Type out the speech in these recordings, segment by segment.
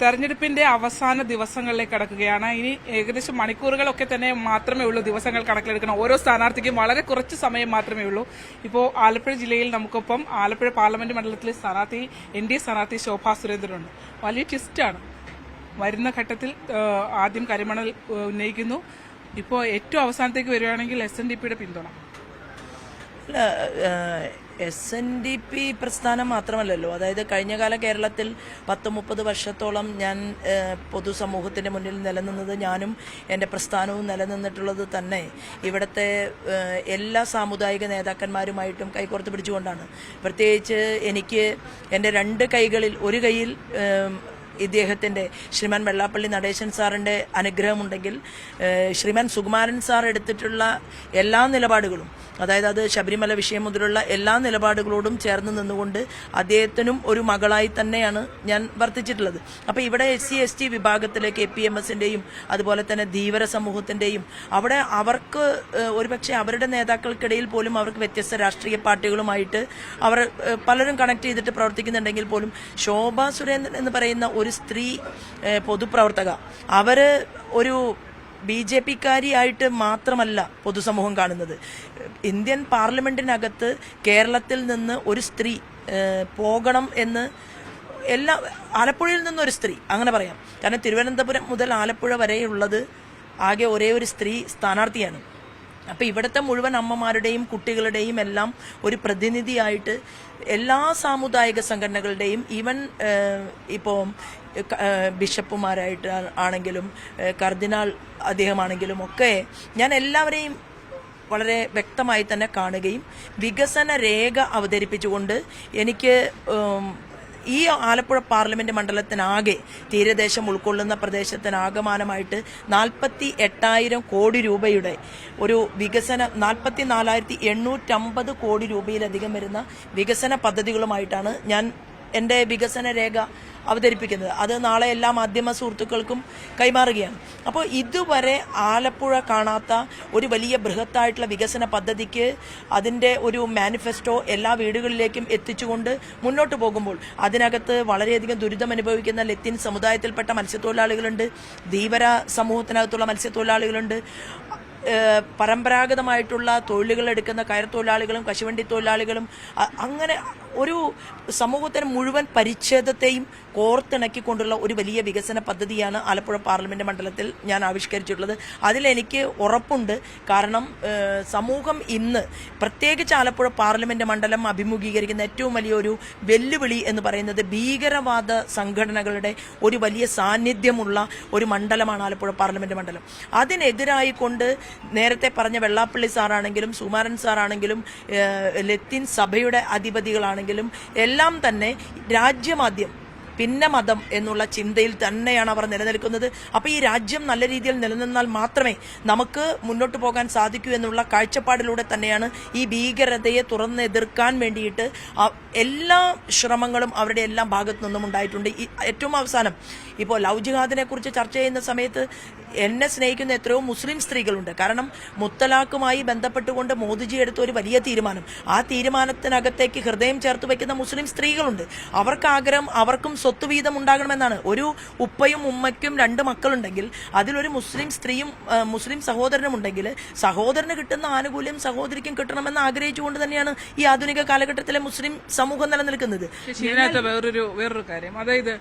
തെരഞ്ഞെടുപ്പിന്റെ അവസാന ദിവസങ്ങളിലേക്ക് കടക്കുകയാണ്. ഇനി ഏകദേശം മണിക്കൂറുകളൊക്കെ തന്നെ മാത്രമേ ഉള്ളൂ ദിവസങ്ങൾ കണക്കിലെടുക്കണം. ഓരോ സ്ഥാനാർത്ഥിക്കും വളരെ കുറച്ച് സമയം മാത്രമേ ഉള്ളൂ. ഇപ്പോൾ ആലപ്പുഴ ജില്ലയിൽ നമുക്കൊപ്പം ആലപ്പുഴ പാർലമെന്റ് മണ്ഡലത്തിലെ സ്ഥാനാർത്ഥി എൻ ഡി എ സ്ഥാനാർത്ഥി ശോഭാ സുരേന്ദ്രനുണ്ട്. വലിയ ട്വിസ്റ്റാണ് വരുന്ന ഘട്ടത്തിൽ ആദ്യം കരിമണൽ ഉന്നയിക്കുന്നു. ഇപ്പോൾ ഏറ്റവും അവസാനത്തേക്ക് വരികയാണെങ്കിൽ എസ് എൻ ഡി പിയുടെ പിന്തുണ. എസ് എൻ ഡി പി പ്രസ്ഥാനം മാത്രമല്ലല്ലോ. അതായത് കഴിഞ്ഞകാല കേരളത്തിൽ പത്ത് മുപ്പത് വർഷത്തോളം ഞാൻ പൊതുസമൂഹത്തിന്റെ മുന്നിൽ നിലനിന്നത് ഞാനും എന്റെ പ്രസ്ഥാനവും നിലനിന്നിട്ടുള്ളത് തന്നെ ഇവിടുത്തെ എല്ലാ സാമുദായിക നേതാക്കന്മാരുമായിട്ടും കൈകോർത്ത് പിടിച്ചുകൊണ്ടാണ്. പ്രത്യേകിച്ച് എനിക്ക് എന്റെ രണ്ട് കൈകളിൽ ഒരു കൈയിൽ ഏഹ്, ഇദ്ദേഹത്തിന്റെ ശ്രീമാൻ വെള്ളാപ്പള്ളി നടേശൻ സാറിന്റെ അനുഗ്രഹമുണ്ടെങ്കിൽ ശ്രീമാൻ സുകുമാരൻ സാർ എടുത്തിട്ടുള്ള എല്ലാ നിലപാടുകളും അതായത് അത് ശബരിമല വിഷയം മുതലുള്ള എല്ലാ നിലപാടുകളോടും ചേർന്ന് നിന്നുകൊണ്ട് അദ്ദേഹത്തിനും ഒരു മകളായി തന്നെയാണ് ഞാൻ വർത്തിച്ചിട്ടുള്ളത്. അപ്പോൾ ഇവിടെ S C S T P M എസിന്റെയും അതുപോലെ തന്നെ ധീവര സമൂഹത്തിന്റെയും അവിടെ അവർക്ക് ഒരുപക്ഷെ അവരുടെ നേതാക്കൾക്കിടയിൽ പോലും അവർക്ക് വ്യത്യസ്ത രാഷ്ട്രീയ പാർട്ടികളുമായിട്ട് അവർ പലരും കണക്ട് ചെയ്തിട്ട് പ്രവർത്തിക്കുന്നുണ്ടെങ്കിൽ പോലും ശോഭാ സുരേന്ദ്രൻ എന്ന് പറയുന്ന ഒരു സ്ത്രീ പൊതുപ്രവർത്തക. അവർ ഒരു ബി ജെ പിക്കാരിയായിട്ട് മാത്രമല്ല പൊതുസമൂഹം കാണുന്നത്. ഇന്ത്യൻ പാർലമെന്റിനകത്ത് കേരളത്തിൽ നിന്ന് ഒരു സ്ത്രീ പോകണം എന്ന് എല്ലാ ആലപ്പുഴയിൽ നിന്നൊരു സ്ത്രീ അങ്ങനെ പറയാം. കാരണം തിരുവനന്തപുരം മുതൽ ആലപ്പുഴ വരെയുള്ളത് ആകെ ഒരേ ഒരു സ്ത്രീ സ്ഥാനാർത്ഥിയാണ്. അപ്പൊ ഇവിടുത്തെ മുഴുവൻ അമ്മമാരുടെയും കുട്ടികളുടെയും എല്ലാം ഒരു പ്രതിനിധിയായിട്ട് എല്ലാ സാമുദായിക സംഘടനകളുടെയും ഈവൻ ഇപ്പോൾ ബിഷപ്പുമാരായിട്ട് ആണെങ്കിലും കർദിനാൾ അദ്ദേഹമാണെങ്കിലും ഒക്കെ ഞാൻ എല്ലാവരെയും വളരെ വ്യക്തമായി തന്നെ കാണുകയും വികസന രേഖ അവതരിപ്പിച്ചുകൊണ്ട് എനിക്ക് ഈ ആലപ്പുഴ പാർലമെന്റ് മണ്ഡലത്തിനാകെ തീരദേശം ഉൾക്കൊള്ളുന്ന പ്രദേശത്തിനാകമാനമായിട്ട് നാൽപ്പത്തി എട്ടായിരം കോടി രൂപയുടെ ഒരു വികസന നാൽപ്പത്തി നാലായിരത്തി എണ്ണൂറ്റമ്പത് കോടി രൂപയിലധികം വരുന്ന വികസന പദ്ധതികളുമായിട്ടാണ് ഞാൻ എന്റെ വികസന രേഖ അവതരിപ്പിക്കുന്നത്. അത് നാളെ എല്ലാ മാധ്യമ സുഹൃത്തുക്കൾക്കും കൈമാറുകയാണ്. അപ്പോൾ ഇതുവരെ ആലപ്പുഴ കാണാത്ത ഒരു വലിയ ബൃഹത്തായിട്ടുള്ള വികസന പദ്ധതിക്ക് അതിന്റെ ഒരു മാനിഫെസ്റ്റോ എല്ലാ വീടുകളിലേക്കും എത്തിച്ചുകൊണ്ട് മുന്നോട്ട് പോകുമ്പോൾ അതിനകത്ത് വളരെയധികം ദുരിതം അനുഭവിക്കുന്ന ലത്തിൻ സമുദായത്തിൽപ്പെട്ട മത്സ്യത്തൊഴിലാളികളുണ്ട് ധീവര സമൂഹത്തിനകത്തുള്ള മത്സ്യത്തൊഴിലാളികളുണ്ട് പരമ്പരാഗതമായിട്ടുള്ള തൊഴിലുകൾ എടുക്കുന്ന കയർ തൊഴിലാളികളും കശുവണ്ടി തൊഴിലാളികളും അങ്ങനെ ഒരു സമൂഹത്തിന് മുഴുവൻ പരിച്ഛേദത്തെയും കോർത്തിണക്കിക്കൊണ്ടുള്ള ഒരു വലിയ വികസന പദ്ധതിയാണ് ആലപ്പുഴ പാർലമെന്റ് മണ്ഡലത്തിൽ ഞാൻ ആവിഷ്കരിച്ചിട്ടുള്ളത്. അതിലെനിക്ക് ഉറപ്പുണ്ട്. കാരണം സമൂഹം ഇന്ന് പ്രത്യേകിച്ച് ആലപ്പുഴ പാർലമെന്റ് മണ്ഡലം അഭിമുഖീകരിക്കുന്ന ഏറ്റവും വലിയൊരു വെല്ലുവിളി എന്ന് പറയുന്നത് ഭീകരവാദ സംഘടനകളുടെ ഒരു വലിയ സാന്നിധ്യമുള്ള ഒരു മണ്ഡലമാണ് ആലപ്പുഴ പാർലമെന്റ് മണ്ഡലം. അതിനെതിരായി കൊണ്ട് നേരത്തെ പറഞ്ഞ വെള്ളാപ്പള്ളി സാറാണെങ്കിലും സുമാരൻ സാറാണെങ്കിലും ലത്തീൻ സഭയുടെ അധിപതികളാണെങ്കിലും എല്ലാം തന്നെ രാജ്യമാദ്യം പിന്നെ മതം എന്നുള്ള ചിന്തയിൽ തന്നെയാണ് അവർ നിലനിൽക്കുന്നത്. അപ്പൊ ഈ രാജ്യം നല്ല രീതിയിൽ നിലനിന്നാൽ മാത്രമേ നമുക്ക് മുന്നോട്ട് പോകാൻ സാധിക്കൂ എന്നുള്ള കാഴ്ചപ്പാടിലൂടെ തന്നെയാണ് ഈ ഭീകരതയെ തുറന്നെതിർക്കാൻ വേണ്ടിയിട്ട് എല്ലാ ശ്രമങ്ങളും അവരുടെ എല്ലാ ഭാഗത്തു നിന്നും ഉണ്ടായിട്ടുണ്ട്. ഏറ്റവും അവസാനം ഇപ്പോൾ ലവ് ജിഹാദിനെ കുറിച്ച് ചർച്ച ചെയ്യുന്ന സമയത്ത് എന്നെ സ്നേഹിക്കുന്ന എത്രയോ മുസ്ലിം സ്ത്രീകളുണ്ട്. കാരണം മുത്തലാഖുമായി ബന്ധപ്പെട്ടുകൊണ്ട് മോദിജി എടുത്ത ഒരു വലിയ തീരുമാനം. ആ തീരുമാനത്തിനകത്തേക്ക് ഹൃദയം ചേർത്ത് വയ്ക്കുന്ന മുസ്ലിം സ്ത്രീകളുണ്ട്. അവർക്ക് ആഗ്രഹം അവർക്കും സ്വത്ത് വീതം ഉണ്ടാകണമെന്നാണ് ഒരു ഉപ്പയും ഉമ്മയ്ക്കും രണ്ട് മക്കളുണ്ടെങ്കിൽ അതിലൊരു മുസ്ലിം സ്ത്രീയും മുസ്ലിം സഹോദരനും ഉണ്ടെങ്കിൽ സഹോദരന് കിട്ടുന്ന ആനുകൂല്യം സഹോദരിക്കും കിട്ടണമെന്ന് ആഗ്രഹിച്ചുകൊണ്ട് തന്നെയാണ് ഈ ആധുനിക കാലഘട്ടത്തിലെ മുസ്ലിം സമൂഹം നിലനിൽക്കുന്നത്. വേറൊരു വേറൊരു കാര്യം. അതായത്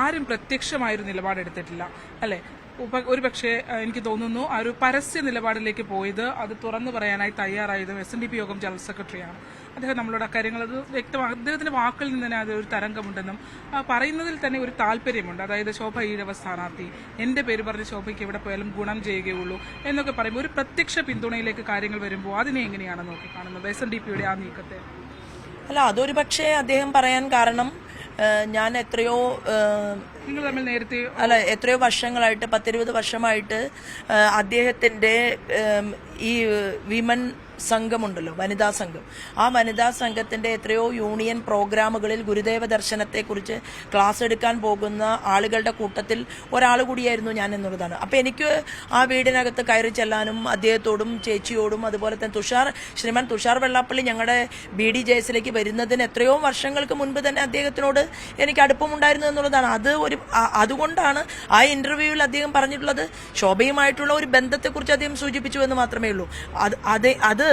ആരും പ്രത്യക്ഷമായൊരു നിലപാടെടുത്തിട്ടില്ല. അല്ലെ? ഒരു പക്ഷേ എനിക്ക് തോന്നുന്നു ആ ഒരു പരസ്യ നിലപാടിലേക്ക് പോയത് അത് തുറന്നു പറയാനായി തയ്യാറായതും എസ് എൻ ഡി പി യോഗം ജനറൽ സെക്രട്ടറിയാണ്. അദ്ദേഹം നമ്മളോട് അക്കാര്യങ്ങൾ അത് വ്യക്തമാണ് അദ്ദേഹത്തിന്റെ വാക്കിൽ നിന്ന് തന്നെ അത് ഒരു തരംഗമുണ്ടെന്നും പറയുന്നതിൽ തന്നെ ഒരു താല്പര്യമുണ്ട്. അതായത് ശോഭ ഈഴവ സ്ഥാനാർത്ഥി എന്റെ പേര് പറഞ്ഞ് ശോഭയ്ക്ക് എവിടെ പോയാലും ഗുണം ചെയ്യുകയുള്ളൂ എന്നൊക്കെ പറയുമ്പോൾ ഒരു പ്രത്യക്ഷ പിന്തുണയിലേക്ക് കാര്യങ്ങൾ വരുമ്പോൾ അതിനെ എങ്ങനെയാണ് നോക്കി കാണുന്നത്? എസ് എൻ ഡി പിയുടെ ആ നീക്കത്തെ. അല്ല അതൊരു പക്ഷേ അദ്ദേഹം പറയാൻ കാരണം ഞാൻ എത്രയോ നിങ്ങൾ തമ്മിൽ നേരത്തെ അല്ല എത്രയോ വർഷങ്ങളായിട്ട് പത്തിരുപത് വർഷമായിട്ട് അദ്ദേഹത്തിന്റെ ഈ വിമൻ സംഘമുണ്ടല്ലോ വനിതാ സംഘം. ആ വനിതാ സംഘത്തിന്റെ എത്രയോ യൂണിയൻ പ്രോഗ്രാമുകളിൽ ഗുരുദേവ ദർശനത്തെക്കുറിച്ച് ക്ലാസ് എടുക്കാൻ പോകുന്ന ആളുകളുടെ കൂട്ടത്തിൽ ഒരാൾ കൂടിയായിരുന്നു ഞാൻ എന്നുള്ളതാണ്. അപ്പോൾ എനിക്ക് ആ വീടിനകത്ത് കയറി ചെല്ലാനും അദ്ദേഹത്തോടും ചേച്ചിയോടും അതുപോലെ തന്നെ തുഷാർ ശ്രീമാൻ തുഷാർ വെള്ളാപ്പള്ളി ഞങ്ങളുടെ ബി ഡി ജെ എസിലേക്ക് വരുന്നതിന് എത്രയോ വർഷങ്ങൾക്ക് മുൻപ് തന്നെ അദ്ദേഹത്തിനോട് എനിക്ക് അടുപ്പമുണ്ടായിരുന്നു എന്നുള്ളതാണ്. അത് ഒരു അതുകൊണ്ടാണ് ആ ഇന്റർവ്യൂവിൽ അദ്ദേഹം പറഞ്ഞിട്ടുള്ളത് ശോഭയുമായിട്ടുള്ള ഒരു ബന്ധത്തെക്കുറിച്ച് അദ്ദേഹം സൂചിപ്പിച്ചു എന്ന് മാത്രമേ ഉള്ളൂ. അത് അത് അത്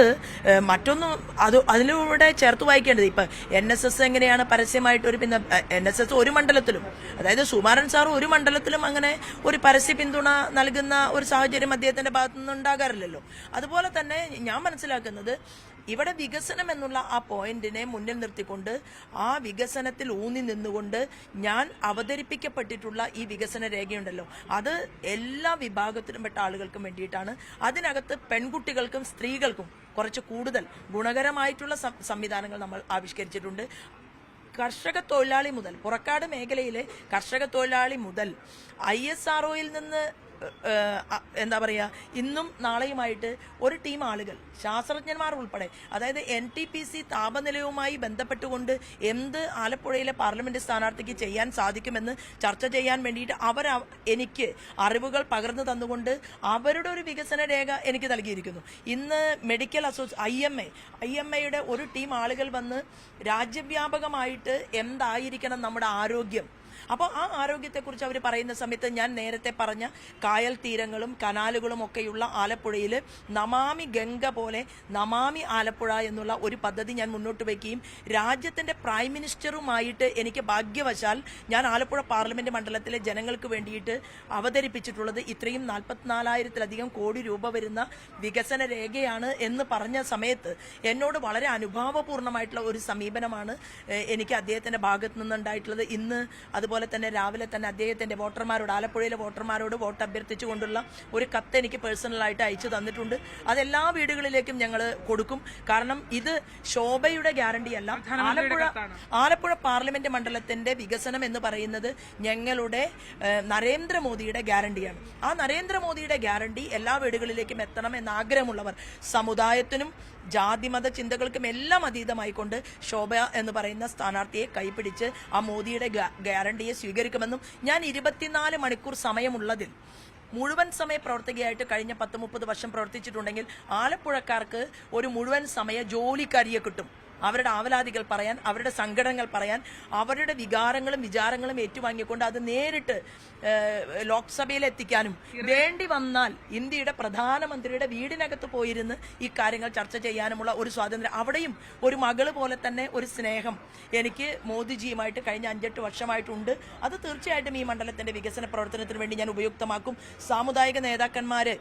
മറ്റൊന്നും അത് അതിലൂടെ ചേർത്ത് വായിക്കേണ്ടത്. ഇപ്പൊ എൻ എസ് എസ് എങ്ങനെയാണ് പരസ്യമായിട്ട് ഒരു പിന്നെ എൻ എസ് എസ് ഒരു മണ്ഡലത്തിലും അതായത് സുമാരൻ സാർ ഒരു മണ്ഡലത്തിലും അങ്ങനെ ഒരു പരസ്യ പിന്തുണ നൽകുന്ന ഒരു സാഹചര്യം അദ്ദേഹത്തിന്റെ ഭാഗത്തു നിന്ന് ഉണ്ടാകാറില്ലല്ലോ. അതുപോലെ തന്നെ ഞാൻ മനസ്സിലാക്കുന്നത് ഇവിടെ വികസനം എന്നുള്ള ആ പോയിന്റിനെ മുന്നിൽ നിർത്തിക്കൊണ്ട് ആ വികസനത്തിൽ ഊന്നി നിന്നുകൊണ്ട് ഞാൻ അവതരിപ്പിക്കപ്പെട്ടിട്ടുള്ള ഈ വികസന രേഖയുണ്ടല്ലോ. അത് എല്ലാ വിഭാഗത്തിലും പെട്ട ആളുകൾക്കും വേണ്ടിയിട്ടാണ്. അതിനകത്ത് പെൺകുട്ടികൾക്കും സ്ത്രീകൾക്കും കുറച്ച് കൂടുതൽ ഗുണകരമായിട്ടുള്ള സംവിധാനങ്ങൾ നമ്മൾ ആവിഷ്കരിച്ചിട്ടുണ്ട്. കർഷക തൊഴിലാളി മുതൽ പുറക്കാട് മേഖലയിലെ കർഷക തൊഴിലാളി മുതൽ ഐ എസ് ആർ നിന്ന് എന്താ പറയുക ഇന്നും നാളെയുമായിട്ട് ഒരു ടീം ആളുകൾ ശാസ്ത്രജ്ഞന്മാർ ഉൾപ്പെടെ അതായത് എൻ ടി പി സി താപനിലയുമായി ബന്ധപ്പെട്ടുകൊണ്ട് എന്ത് ആലപ്പുഴയിലെ പാർലമെന്റ് സ്ഥാനാർത്ഥിക്ക് ചെയ്യാൻ സാധിക്കുമെന്ന് ചർച്ച ചെയ്യാൻ വേണ്ടിയിട്ട് അവർ എനിക്ക് അറിവുകൾ പകർന്നു തന്നുകൊണ്ട് അവരുടെ ഒരു വികസന രേഖ എനിക്ക് നൽകിയിരിക്കുന്നു. ഇന്ന് medical അസോസി I M A I M എയുടെ ഒരു ടീം ആളുകൾ വന്ന് രാജ്യവ്യാപകമായിട്ട് എന്തായിരിക്കണം നമ്മുടെ ആരോഗ്യം? അപ്പോൾ ആ ആരോഗ്യത്തെക്കുറിച്ച് അവർ പറയുന്ന സമയത്ത് ഞാൻ നേരത്തെ പറഞ്ഞ കായൽ തീരങ്ങളും കനാലുകളും ഒക്കെയുള്ള ആലപ്പുഴയിൽ നമാമി ഗംഗ പോലെ നമാമി ആലപ്പുഴ എന്നുള്ള ഒരു പദ്ധതി ഞാൻ മുന്നോട്ട് വയ്ക്കുകയും രാജ്യത്തിന്റെ പ്രൈം മിനിസ്റ്ററുമായിട്ട് എനിക്ക് ഭാഗ്യവശാൽ ഞാൻ ആലപ്പുഴ പാർലമെന്റ് മണ്ഡലത്തിലെ ജനങ്ങൾക്ക് വേണ്ടിയിട്ട് അവതരിപ്പിച്ചിട്ടുള്ളത് ഇത്രയും നാൽപ്പത്തിനാലായിരത്തിലധികം കോടി രൂപ വരുന്ന വികസന രേഖയാണ് എന്ന് പറഞ്ഞ സമയത്ത് എന്നോട് വളരെ അനുഭാവപൂർണമായിട്ടുള്ള ഒരു സമീപനമാണ് എനിക്ക് അദ്ദേഹത്തിന്റെ ഭാഗത്തു നിന്നുണ്ടായിട്ടുള്ളത്. ഇന്ന് അതുപോലെ തന്നെ രാവിലെ തന്നെ അദ്ദേഹത്തിന്റെ വോട്ടർമാരോട് ആലപ്പുഴയിലെ വോട്ടർമാരോട് വോട്ട് അഭ്യർത്ഥിച്ചുകൊണ്ടുള്ള ഒരു കത്ത് എനിക്ക് പേഴ്സണലായിട്ട് അയച്ചു തന്നിട്ടുണ്ട്. അതെല്ലാ വീടുകളിലേക്കും ഞങ്ങൾ കൊടുക്കും. കാരണം ഇത് ശോഭയുടെ ഗ്യാരണ്ടി അല്ല. ആലപ്പുഴ ആലപ്പുഴ പാർലമെന്റ് മണ്ഡലത്തിന്റെ വികസനം എന്ന് പറയുന്നത് ഞങ്ങളുടെ നരേന്ദ്രമോദിയുടെ ഗ്യാരണ്ടിയാണ് ആ നരേന്ദ്രമോദിയുടെ ഗ്യാരണ്ടി എല്ലാ വീടുകളിലേക്കും എത്തണം എന്ന ആഗ്രഹമുള്ളവർ സമുദായത്തിനും ജാതിമത ചിന്തകൾക്കും എല്ലാം അതീതമായിക്കൊണ്ട് ശോഭ എന്ന് പറയുന്ന സ്ഥാനാർത്ഥിയെ കൈപിടിച്ച് ആ മോദിയുടെ ഗ്യാ- ഗ്യാരണ്ടിയെ സ്വീകരിക്കുമെന്നും ഞാൻ ഇരുപത്തിനാല് മണിക്കൂർ സമയമുള്ളതിൽ മുഴുവൻ സമയ പ്രവർത്തകയായിട്ട് കഴിഞ്ഞ പത്ത് മുപ്പത് വർഷം പ്രവർത്തിച്ചിട്ടുണ്ടെങ്കിൽ ആലപ്പുഴക്കാർക്ക് ഒരു മുഴുവൻ സമയ ജോലിക്കാരിയെ കിട്ടും. അവരുടെ ആവലാതികൾ പറയാൻ അവരുടെ സങ്കടങ്ങൾ പറയാൻ അവരുടെ വികാരങ്ങളും വിചാരങ്ങളും ഏറ്റുവാങ്ങിക്കൊണ്ട് അത് നേരിട്ട് ലോക്സഭയിൽ എത്തിക്കാനും വേണ്ടി വന്നാൽ ഇന്ത്യയുടെ പ്രധാനമന്ത്രിയുടെ വീടിനകത്ത് പോയിരുന്ന് ഈ കാര്യങ്ങൾ ചർച്ച ചെയ്യാനുമുള്ള ഒരു സ്വാതന്ത്ര്യം അവിടെയും ഒരു മകൾ പോലെ തന്നെ ഒരു സ്നേഹം എനിക്ക് മോദിജിയുമായിട്ട് കഴിഞ്ഞ അഞ്ചെട്ട് വർഷമായിട്ടുണ്ട്. അത് തീർച്ചയായിട്ടും ഈ മണ്ഡലത്തിന്റെ വികസന പ്രവർത്തനത്തിന് വേണ്ടി ഞാൻ ഉപയുക്തമാക്കും. സാമുദായിക നേതാക്കന്മാര്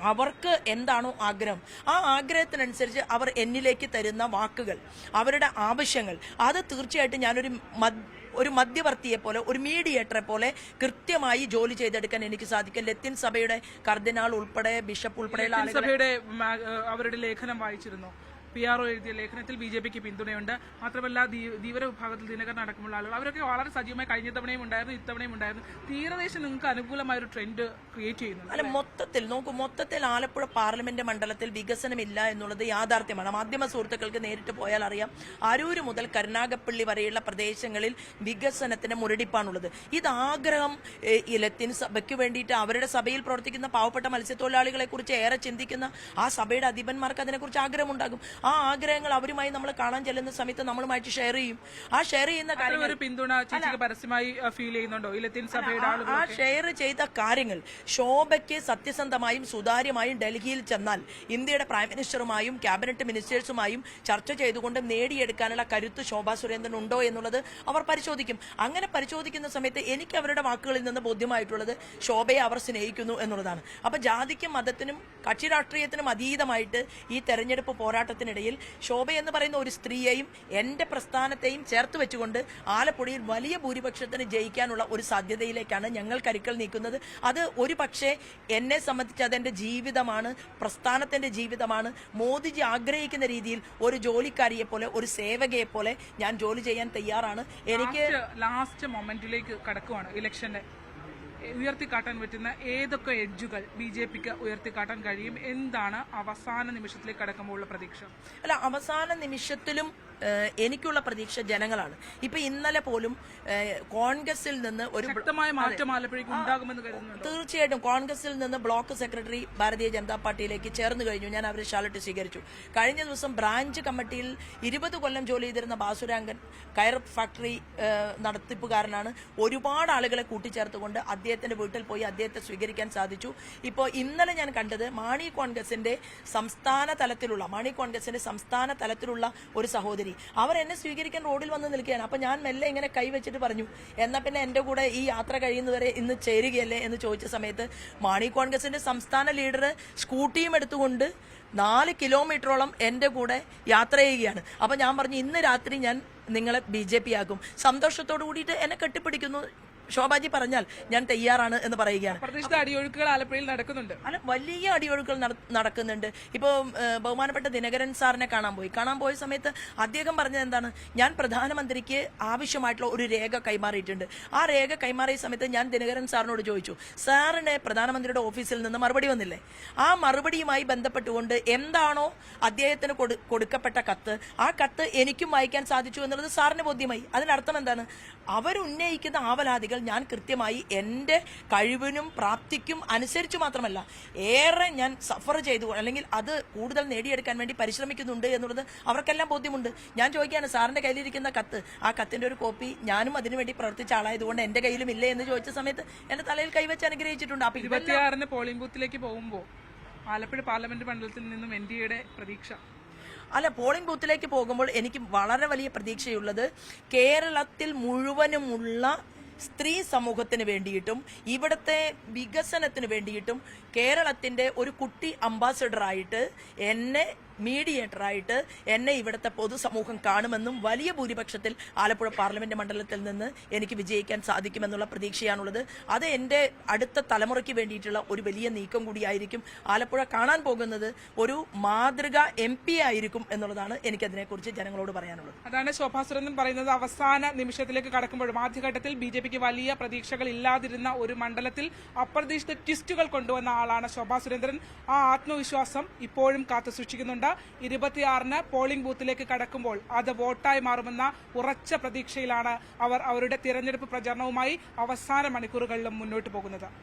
അവർക്ക് എന്താണോ ആഗ്രഹം. ആ ആഗ്രഹത്തിനനുസരിച്ച് അവർ എന്നിലേക്ക് തരുന്ന വാക്കുകൾ അവരുടെ ആവശ്യങ്ങൾ. അത് തീർച്ചയായിട്ടും ഞാനൊരു മദ്- ഒരു മധ്യവർത്തിയെ പോലെ ഒരു മീഡിയേറ്ററെ പോലെ കൃത്യമായി ജോലി ചെയ്തെടുക്കാൻ എനിക്ക് സാധിക്കും. ലത്തിൻ സഭയുടെ കർദിനാൾ ഉൾപ്പെടെ ബിഷപ്പ് ഉൾപ്പെടെയുള്ള അവരുടെ ലേഖനം വായിച്ചിരുന്നു. പി ആർ ഒ എഴുതിയ ലേഖനത്തിൽ ബി ജെ പിക്ക് പിന്തുണയുണ്ട്. മാത്രമല്ല ധീവര വിഭാഗത്തിൽ ദിനകരൻ അടക്കമുള്ള ആളുകൾ. അവരൊക്കെ വളരെ സജീവമായി കഴിഞ്ഞ തവണയും ഉണ്ടായിരുന്നു ഇത്തവണയും ഉണ്ടായിരുന്നു. തീരദേശം നിങ്ങൾക്ക് അനുകൂലമായ ഒരു ട്രെൻഡ് ക്രിയേറ്റ് ചെയ്യുന്നു അല്ല മൊത്തത്തിൽ നോക്കൂ മൊത്തത്തിൽ ആലപ്പുഴ പാർലമെന്റ് മണ്ഡലത്തിൽ വികസനമില്ല എന്നുള്ളത് യാഥാർത്ഥ്യമാണ്. മാധ്യമ സുഹൃത്തുക്കൾക്ക് നേരിട്ട് പോയാൽ അറിയാം അരൂര് മുതൽ കരുനാഗപ്പള്ളി വരെയുള്ള പ്രദേശങ്ങളിൽ വികസനത്തിന്റെ മുരടിപ്പാണുള്ളത്. ഇത് ആഗ്രഹം ഏഹ്, സഭയ്ക്ക് വേണ്ടിയിട്ട് അവരുടെ സഭയിൽ പ്രവർത്തിക്കുന്ന പാവപ്പെട്ട മത്സ്യത്തൊഴിലാളികളെ കുറിച്ച് ഏറെ ചിന്തിക്കുന്ന ആ സഭയുടെ അധിപന്മാർക്ക് അതിനെക്കുറിച്ച് ആഗ്രഹമുണ്ടാകും. ആ ആഗ്രഹങ്ങൾ അവരുമായി നമ്മൾ കാണാൻ ചെല്ലുന്ന സമയത്ത് നമ്മളുമായിട്ട് ഷെയർ ചെയ്യും. ആ ഷെയർ ചെയ്യുന്ന കാര്യങ്ങൾ പിന്തുണ പരസ്യമായി ഫീൽ ചെയ്യുന്നുണ്ടോ? ലത്തീൻ സഭയുടെ ആ ഷെയർ ചെയ്ത കാര്യങ്ങൾ ശോഭയ്ക്ക് സത്യസന്ധമായും സുതാര്യമായും ഡൽഹിയിൽ ചെന്നാൽ ഇന്ത്യയുടെ പ്രൈം മിനിസ്റ്ററുമായും ക്യാബിനറ്റ് മിനിസ്റ്റേഴ്സുമായും ചർച്ച ചെയ്തുകൊണ്ട് നേടിയെടുക്കാനുള്ള കരുത്ത് ശോഭാ സുരേന്ദ്രൻ ഉണ്ടോ എന്നുള്ളത് അവർ പരിശോധിക്കും. അങ്ങനെ പരിശോധിക്കുന്ന സമയത്ത് എനിക്ക് അവരുടെ വാക്കുകളിൽ നിന്ന് ബോധ്യമായിട്ടുള്ളത് ശോഭയെ അവർ സ്നേഹിക്കുന്നു എന്നുള്ളതാണ്. അപ്പൊ ജാതിക്കും മതത്തിനും കക്ഷി രാഷ്ട്രീയത്തിനും അതീതമായിട്ട് ഈ തെരഞ്ഞെടുപ്പ് പോരാട്ടത്തിനിടയിൽ ശോഭ എന്ന് പറയുന്ന ഒരു സ്ത്രീയെയും എന്റെ പ്രസ്ഥാനത്തെയും ചേർത്ത് വെച്ചുകൊണ്ട് ആലപ്പുഴയിൽ വലിയ ഭൂരിപക്ഷത്തിന് ജയിക്കാനുള്ള ഒരു സാധ്യതയിലേക്കാണ് ഞങ്ങൾ കരുക്കൾ നീക്കുന്നത്. അത് ഒരു എന്നെ സംബന്ധിച്ച് അതെന്റെ ജീവിതമാണ് പ്രസ്ഥാനത്തിന്റെ ജീവിതമാണ്. മോദിജി ആഗ്രഹിക്കുന്ന രീതിയിൽ ഒരു ജോലിക്കാരിയെ പോലെ ഒരു സേവകയെ പോലെ ഞാൻ ജോലി ചെയ്യാൻ തയ്യാറാണ്. എനിക്ക് ലാസ്റ്റ് മൊമെന്റിലേക്ക് കടക്കുവാണ് ഇലക്ഷന്റെ ഉയർത്തിക്കാട്ടാൻ പറ്റുന്ന ഏതൊക്കെ എഡ്ജുകൾ ബി ജെ പിക്ക് ഉയർത്തിക്കാട്ടാൻ കഴിയും? എന്താണ് അവസാന നിമിഷത്തിലേക്ക് കടക്കുമ്പോഴുള്ള പ്രതീക്ഷ? അല്ല അവസാന നിമിഷത്തിലും എനിക്കുള്ള പ്രതീക്ഷ ജനങ്ങളാണ്. ഇപ്പൊ ഇന്നലെ പോലും കോൺഗ്രസിൽ നിന്ന് ഒരു ബ്ല- ശക്തമായ മാറ്റം ആലപ്പുഴയ്ക്ക് ഉണ്ടാകുമെന്ന് കരുതുന്നുണ്ട്? തീർച്ചയായിട്ടും കോൺഗ്രസിൽ നിന്ന് ബ്ലോക്ക് സെക്രട്ടറി ഭാരതീയ ജനതാ പാർട്ടിയിലേക്ക് ചേർന്നു കഴിഞ്ഞു. ഞാൻ അവരെ ഷാലറ്റ് സ്വീകരിച്ചു. കഴിഞ്ഞ ദിവസം ബ്രാഞ്ച് കമ്മിറ്റിയിൽ ഇരുപത് കൊല്ലം ജോലി ചെയ്തിരുന്ന ബാസുരാങ്കൻ കയർ ഫാക്ടറി നടത്തിപ്പുകാരനാണ്. ഒരുപാട് ആളുകളെ കൂട്ടിച്ചേർത്തുകൊണ്ട് അദ്ദേഹത്തിന്റെ വീട്ടിൽ പോയി അദ്ദേഹത്തെ സ്വീകരിക്കാൻ സാധിച്ചു. ഇപ്പോൾ ഇന്നലെ ഞാൻ കണ്ടത് മാണി കോൺഗ്രസിന്റെ സംസ്ഥാന തലത്തിലുള്ള മാണി കോൺഗ്രസിന്റെ സംസ്ഥാന തലത്തിലുള്ള ഒരു സഹോദരി അവർ എന്നെ സ്വീകരിക്കാൻ റോഡിൽ വന്ന് നിൽക്കുകയാണ്. അപ്പൊ ഞാൻ മെല്ലെ ഇങ്ങനെ കൈവച്ചിട്ട് പറഞ്ഞു എന്നാ പിന്നെ എന്റെ കൂടെ ഈ യാത്ര കഴിയുന്നവരെ ഇന്ന് ചേരുകയല്ലേ? എന്ന് ചോദിച്ച സമയത്ത് മാണി കോൺഗ്രസിന്റെ സംസ്ഥാന ലീഡർ സ്കൂട്ടിയും എടുത്തുകൊണ്ട് നാല് കിലോമീറ്ററോളം എന്റെ കൂടെ യാത്ര ചെയ്യുകയാണ്. അപ്പൊ ഞാൻ പറഞ്ഞു ഇന്ന് രാത്രി ഞാൻ നിങ്ങളെ ബി ജെ പി ആക്കും. സന്തോഷത്തോടു കൂടിയിട്ട് എന്നെ കെട്ടിപ്പിടിക്കുന്നു. ശോഭാജി പറഞ്ഞാൽ ഞാൻ തയ്യാറാണ് എന്ന് പറയുകയാണ്. പ്രതീക്ഷിത അടിയൊഴുക്കുകൾ ആലപ്പുഴയിൽ നടക്കുന്നുണ്ട്. അല്ല വലിയ അടിയൊഴുക്കുകൾ നട- നടക്കുന്നുണ്ട്. ഇപ്പോൾ ബഹുമാനപ്പെട്ട ദിനകരൻ സാറിനെ കാണാൻ പോയി. കാണാൻ പോയ സമയത്ത് അദ്ദേഹം പറഞ്ഞത് എന്താണ്? ഞാൻ പ്രധാനമന്ത്രിക്ക് ആവശ്യമായിട്ടുള്ള ഒരു രേഖ കൈമാറിയിട്ടുണ്ട്. ആ രേഖ കൈമാറിയ സമയത്ത് ഞാൻ ദിനകരൻ സാറിനോട് ചോദിച്ചു സാറിന് പ്രധാനമന്ത്രിയുടെ ഓഫീസിൽ നിന്ന് മറുപടി വന്നില്ലേ? ആ മറുപടിയുമായി ബന്ധപ്പെട്ടുകൊണ്ട് എന്താണോ അദ്ദേഹത്തിന് കൊടുക്കപ്പെട്ട കത്ത് ആ കത്ത് എനിക്കും വായിക്കാൻ സാധിച്ചു എന്നുള്ളത് സാറിന് ബോധ്യമായി. അതിനർത്ഥം എന്താണ്? അവരുന്നയിക്കുന്ന ആവലാതികൾ ഞാൻ കൃത്യമായി എന്റെ കഴിവിനും പ്രാപ്തിക്കും അനുസരിച്ച് മാത്രമല്ല ഏറെ ഞാൻ സഫർ ചെയ്തു അല്ലെങ്കിൽ അത് കൂടുതൽ നേടിയെടുക്കാൻ വേണ്ടി പരിശ്രമിക്കുന്നുണ്ട് എന്നുള്ളത് അവർക്കെല്ലാം ബോധ്യമുണ്ട്. ഞാൻ ചോദിക്കുകയാണ് സാറിന്റെ കയ്യിലിരിക്കുന്ന കത്ത് ആ കത്തിന്റെ ഒരു കോപ്പി ഞാനും അതിനുവേണ്ടി പ്രവർത്തിച്ച ആളായതുകൊണ്ട് എന്റെ കയ്യിലും ഇല്ലേ? എന്ന് ചോദിച്ച സമയത്ത് എന്റെ തലയിൽ കൈവച്ച് അനുഗ്രഹിച്ചിട്ടുണ്ട്. അപ്പൊ ഇവ ഇരുപത്തിയാറിന് പോളിംഗ് ബൂത്തിലേക്ക് പോകുമ്പോൾ ആലപ്പുഴ പാർലമെന്റ് മണ്ഡലത്തിൽ നിന്നും എൻ ഡി എയുടെ പ്രതീക്ഷ? അല്ല പോളിംഗ് ബൂത്തിലേക്ക് പോകുമ്പോൾ എനിക്ക് വളരെ വലിയ പ്രതീക്ഷയുള്ളത് കേരളത്തിൽ മുഴുവനുമുള്ള സ്ത്രീ സമൂഹത്തിന് വേണ്ടിയിട്ടും ഇവിടുത്തെ വികസനത്തിന് വേണ്ടിയിട്ടും കേരളത്തിന്റെ ഒരു കുട്ടി അംബാസഡറായിട്ട് എന്നെ മീഡിയേറ്ററായിട്ട് എന്നെ ഇവിടുത്തെ പൊതുസമൂഹം കാണുമെന്നും വലിയ ഭൂരിപക്ഷത്തിൽ ആലപ്പുഴ പാർലമെന്റ് മണ്ഡലത്തിൽ നിന്ന് എനിക്ക് വിജയിക്കാൻ സാധിക്കുമെന്നുള്ള പ്രതീക്ഷയാണുള്ളത്. അത് എന്റെ അടുത്ത തലമുറയ്ക്ക് വേണ്ടിയിട്ടുള്ള ഒരു വലിയ നീക്കം കൂടിയായിരിക്കും ആലപ്പുഴ കാണാൻ പോകുന്നത് ഒരു മാതൃക എം പി ആയിരിക്കും എന്നുള്ളതാണ് എനിക്കതിനെക്കുറിച്ച് ജനങ്ങളോട് പറയാനുള്ളത്. അതാണ് ശോഭാ സുരേന്ദ്രൻ പറയുന്നത്. അവസാന നിമിഷത്തിലേക്ക് കടക്കുമ്പോഴും ആദ്യഘട്ടത്തിൽ ബി ജെ പിക്ക് വലിയ പ്രതീക്ഷകൾ ഇല്ലാതിരുന്ന ഒരു മണ്ഡലത്തിൽ അപ്രതീക്ഷിത ട്വിസ്റ്റുകൾ കൊണ്ടുവന്ന ആളാണ് ശോഭാ സുരേന്ദ്രൻ. ആ ആത്മവിശ്വാസം ഇപ്പോഴും കാത്തു സൂക്ഷിക്കുന്നുണ്ട് ഇരുപത്തിയാറിന് പോളിംഗ് ബൂത്തിലേക്ക് കടക്കുമ്പോൾ അത് വോട്ടായി മാറുമെന്ന ഉറച്ച പ്രതീക്ഷയിലാണ് അവർ അവരുടെ തിരഞ്ഞെടുപ്പ് പ്രചരണവുമായി അവസാന മണിക്കൂറുകളിലും മുന്നോട്ട് പോകുന്നത്.